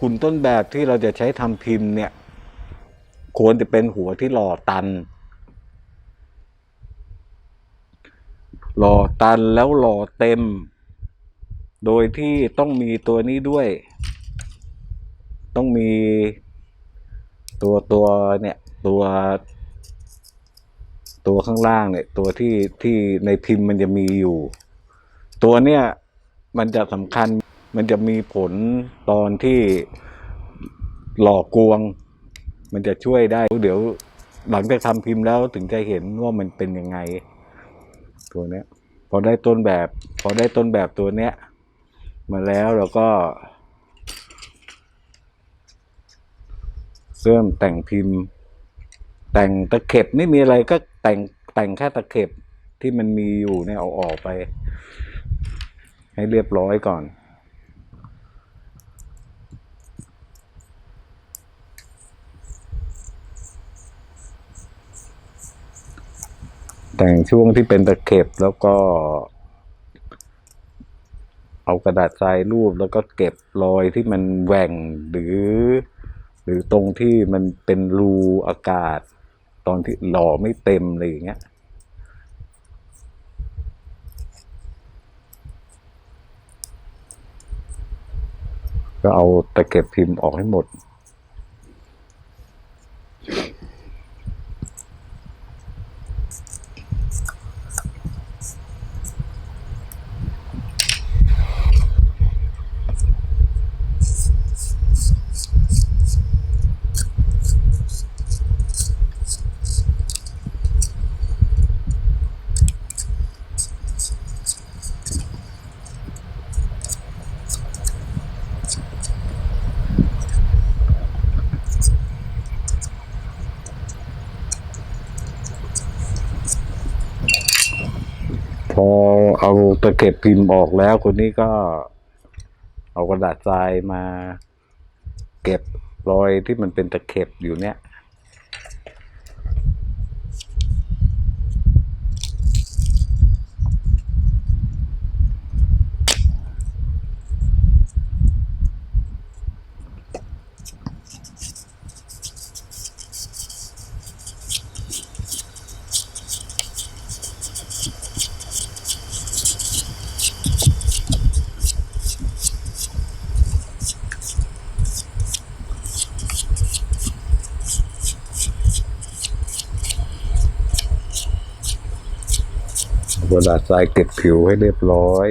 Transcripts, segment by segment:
หุ่นต้นแบบที่เราจะใช้ทำพิมพ์เนี่ย ควรจะเป็นหัวที่หล่อตัน หล่อตันแล้วหล่อเต็ม โดยที่ต้องมีตัวนี้ด้วย ต้องมีตัวตัวเนี่ยตัวตัวข้างล่างเนี่ยตัวที่ที่ในพิมพ์มันจะมีอยู่ ตัวเนี้ยมันจะสำคัญ มันจะมีผลตอนที่หลอกกวง มันจะช่วยได้ เดี๋ยวหลังจากทำพิมพ์แล้วถึงจะเห็นว่ามันเป็นยังไง ตัวเนี้ยพอได้ต้นแบบ พอได้ต้นแบบตัวเนี้ย มาแล้วเราก็เริ่มแต่งพิมพ์ แต่งตะเข็บไม่มีอะไรก็แต่งแต่งแค่ตะเข็บที่มันมีอยู่เนี่ยเอาออกไป ให้เรียบร้อยก่อน แต่งช่วงที่เป็นตะเข็บแล้วก็ เอากระดาษทรายรูปแล้วก็เก็บรอยที่มันแหว่งหรือ หรือตรงที่มันเป็นรูอากาศ ตอนที่หล่อไม่เต็มอะไรอย่างเงี้ยก็เอาตะเก็บพิมพ์ออกให้หมด พอเอาตะเก็บพิมพ์ออกแล้วคนนี้ก็เอากระดาษทรายมา เก็บรอยที่มันเป็นตะเข็บอยู่เนี่ย กระดาษทรายเก็บผิวให้เรียบร้อย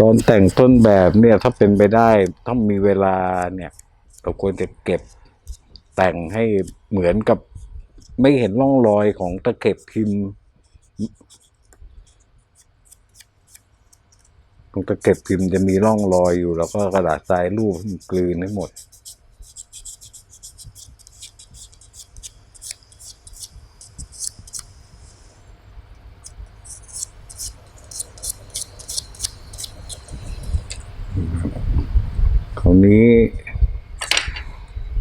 ตอนแต่งต้นแบบเนี่ยถ้าเป็นไปได้ต้องมีเวลาเนี่ยเราควรจะเก็บแต่งให้เหมือนกับไม่เห็นร่องรอยของตะเข็บพิมพ์ตรงตะเข็บพิมพ์จะมีร่องรอยอยู่ แล้วก็กระดาษทรายรูปกลืนให้หมด คราวนี้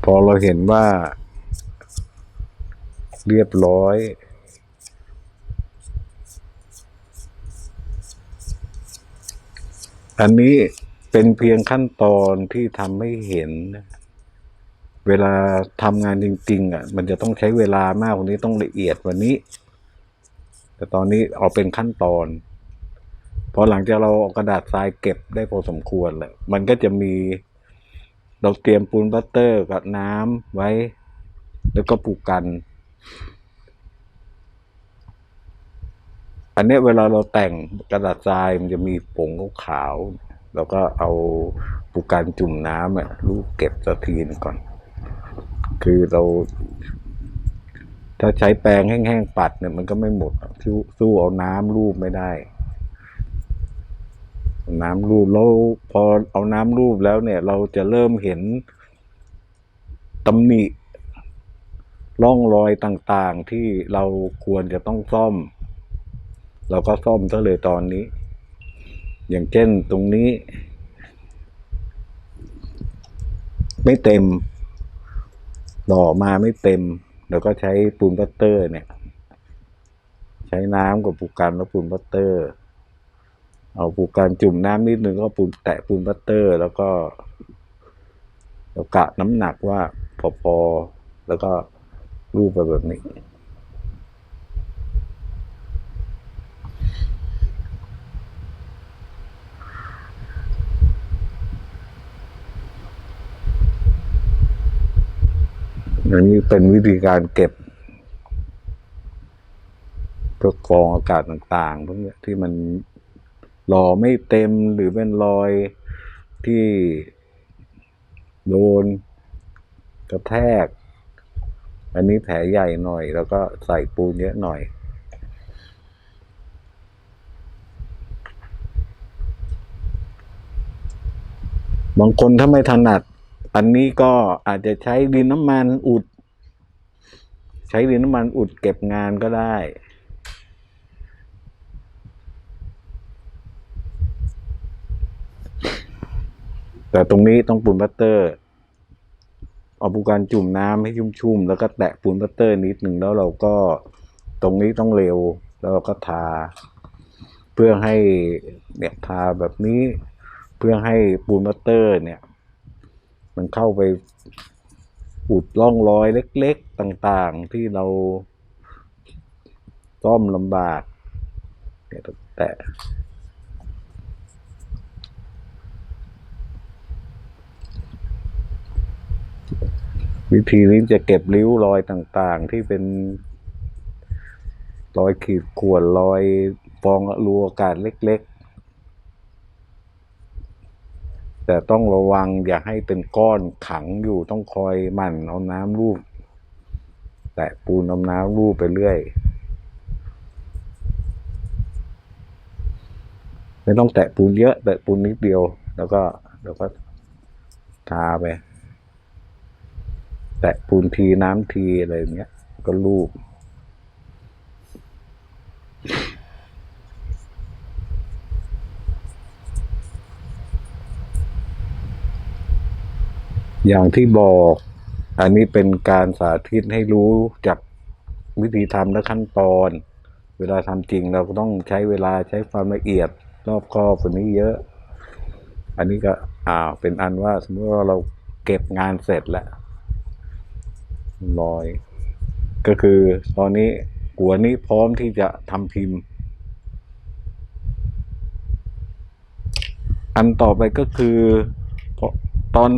พอเราเห็นว่า เรียบร้อย อันนี้เป็นเพียงขั้นตอนที่ทำให้เห็น เวลาทำงานจริง ๆ อะ มันจะต้องใช้เวลามากว่านี้ต้องละเอียดว่านี้ แต่ตอนนี้เอาเป็นขั้นตอน พอหลังจากเราเอากระดาษทรายเก็บได้พอสมควรแล้วมันก็จะมีเราเตรียมปูนบัตเตอร์กับน้ำไว้ แล้วก็ผูกกัน อันนี้เวลาเราแต่งกระดาษทรายมันจะมีผงขาวๆแล้วก็เอาปูการจุ่มน้ำอะลูกเก็บสักทีนก่อน คือเรา ถ้าใช้แปรงแห้งๆปัดเนี่ยมันก็ไม่หมดหรอกสู้สู้เอาน้ำรูปไม่ได้ น้ำรูปแล้วพอเอาน้ำรูปแล้วเนี่ย เราจะเริ่มเห็นตำหนิร่องรอยต่างๆ ที่เราควรจะต้องซ่อม เราก็ซ่อมซะเลยตอนนี้ อย่างเช่นตรงนี้ ไม่เต็มหล่อมาไม่เต็ม เราก็ใช้ปูนบัตเตอร์เนี่ย ใช้น้ำกับปูกันแล้วปูนบัตเตอร์ เอาปูกันจุ่มน้ำนิดนึงก็ปูนแตะปูนบัตเตอร์ แล้วก็เรากะน้ำหนักว่าพอๆแล้วก็รูปไปแบบนี้อันนี้เป็นวิธีการเก็บเพื่อกรองอากาศต่างๆพวกเนี้ยที่มัน รอไม่เต็มหรือเป็นรอยที่โดนกระแทก อันนี้แผลใหญ่หน่อย แล้วก็ใส่ปูนเยอะหน่อย บางคนถ้าไม่ถนัด อันนี้ก็อาจจะใช้ดินน้ำมันอุด ใช้ดินน้ำมันอุดเก็บงานก็ได้ แต่ตรงนี้ต้องปูนบัตเตอร์เอาปูการจุ่มน้ำให้ชุ่มๆแล้วก็แตะปูนบัตเตอร์นิดหนึ่งแล้วเราก็ตรงนี้ต้องเร็วแล้วเราก็ทา เพื่อให้เนี่ยทาแบบนี้เพื่อให้ปูนบัตเตอร์เนี่ย มันเข้าไปอุดร่องรอยเล็กๆต่างๆที่เราซ่อมลำบากเนี่ยแต่ วิธีนี้จะเก็บริ้วรอยต่างๆ ที่เป็น รอยขีดข่วนรอยฟองรูอากาศเล็กๆ แต่ต้องระวังอย่าให้เป็นก้อนขังอยู่ต้องคอยหมั่นเอาน้ำรูป แตะปูนเอาน้ำรูปไปเรื่อย ไม่ต้องแตะปูนเยอะ แตะปูนนิดเดียว แล้วก็แล้วก็ทาไป แตะปูนทีน้ำทีอะไรอย่างเงี้ย ก็ลูบอย่างที่บอก อันนี้เป็นการสาธิตให้รู้จากวิธีทำและขั้นตอน เวลาทำจริงเราก็ต้องใช้เวลาใช้ความละเอียด รอบคอบกว่านี้เยอะ อันนี้ก็อ่าเป็นอันว่า สมมติว่าเราเก็บงานเสร็จแล้ว รอย ก็คือตอนนี้หัวนี้พร้อมที่จะทำพิมพ์ อันต่อไปก็คือพอตอน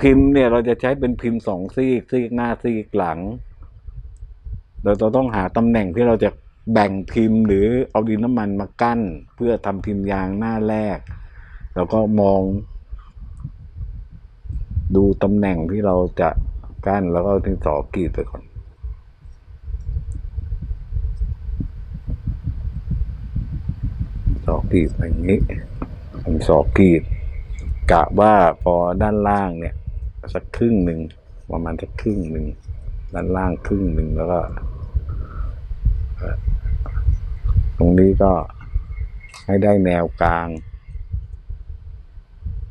พิมพ์เนี่ยเราจะใช้เป็นพิมพ์สองซีกซีกหน้าซีกหลัง เราจะต้องหาตำแหน่งที่เราจะแบ่งพิมพ์ หรือเอาดินน้ำมันมากั้น เพื่อทำพิมพ์ยางหน้าแรก แล้วก็มอง ดูตำแหน่งที่เราจะ กั้นแล้วก็เอาดินสอกรีดไปก่อนสอกรีดอย่างนี้ดินสอกรีด กะว่าพอด้านล่างเนี่ยสักครึ่งหนึ่งประมาณสักครึ่งหนึ่งด้านล่างครึ่งหนึ่งแล้วก็ ตรงนี้ก็ให้ได้แนวกลาง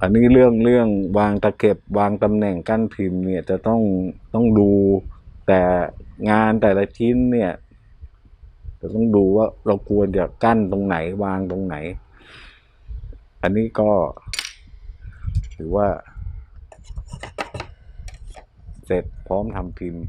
อันนี้เรื่องเรื่องวางตะเข็บวางตำแหน่งกั้นพิมพ์เนี่ยจะต้องต้องดูแต่งานแต่ละชิ้นเนี่ยจะต้องดูว่าเราควรจะกั้นตรงไหนวางตรงไหน อันนี้ก็ถือว่า เสร็จพร้อมทำพิมพ์